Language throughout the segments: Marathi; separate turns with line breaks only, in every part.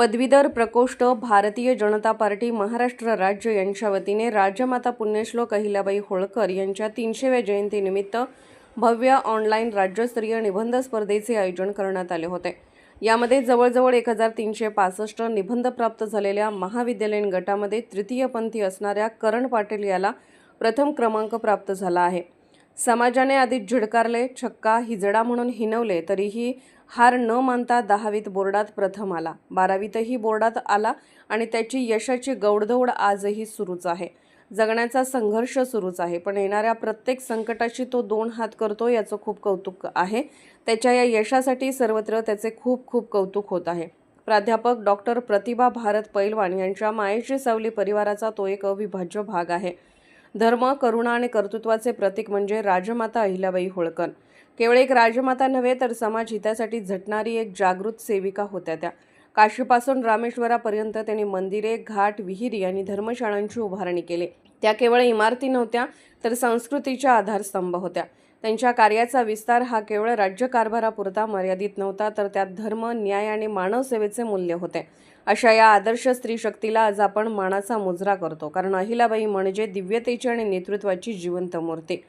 पदवीधर प्रकोष्ठ भारतीय जनता पार्टी महाराष्ट्र राज्य यांच्या वतीने राजमाता पुण्यश्लोक अहिल्याबाई होळकर यांच्या तीनशेव्या जयंतीनिमित्त भव्य ऑनलाईन राज्यस्तरीय निबंध स्पर्धेचे आयोजन करण्यात आले होते. यामध्ये जवळजवळ एक हजार तीनशे पासष्ट निबंध प्राप्त झालेल्या महाविद्यालयीन गटामध्ये तृतीयपंथी असणाऱ्या करण पाटील याला प्रथम क्रमांक प्राप्त झाला आहे. समाजाने आधी झिडकारले छक्का हिजडा म्हणून हिनवले तरीही हार न मानता दहावीत बोर्डात प्रथम आला. बारावीतही बोर्डात आला आणि त्याची यशाची गौडदौड आजही सुरूच आहे. जगण्याचा संघर्ष सुरूच आहे पण येणाऱ्या प्रत्येक संकटाशी तो दोन हात करतो याचं खूप कौतुक आहे. त्याच्या या यशासाठी सर्वत्र त्याचे खूप खूप कौतुक होत आहे. प्राध्यापक डॉक्टर प्रतिभा भारत पैलवान यांच्या मायेची सावली परिवाराचा तो एक अविभाज्य भाग आहे. धर्म करुणा आणि कर्तृत्वाचे प्रतीक म्हणजे राजमाता अहिल्याबाई होळकर. केवळ एक राजमाता नव्हे तर समाज हितासाठी झटणारी एक जागृत सेविका होत्या त्या. काशीपासून रामेश्वरापर्यंत त्यांनी मंदिरे घाट विहिरी आणि धर्मशाळांची उभारणी केली. त्या केवळ इमारती नव्हत्या तर संस्कृतीच्या आधारस्तंभ होत्या. त्यांच्या कार्याचा विस्तार हा केवळ राज्यकारभारापुरता मर्यादित नव्हता तर त्यात धर्म न्याय आणि मानवसेवेचे मूल्य होते. अशा या आदर्श स्त्री शक्तीला आज आपण मानाचा मुजरा करतो कारण अहिलाबाई म्हणजे दिव्यतेची आणि नेतृत्वाची जिवंत मूर्ती.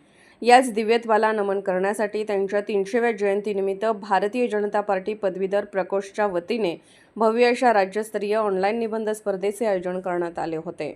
याच दिव्यत्वाला नमन करण्यासाठी त्यांच्या तीनशेव्या जयंतीनिमित्त भारतीय जनता पार्टी पदवीधर प्रकोष्ठच्या वतीने भव्य अशा राज्यस्तरीय ऑनलाईन निबंध स्पर्धेचे आयोजन करण्यात आले होते.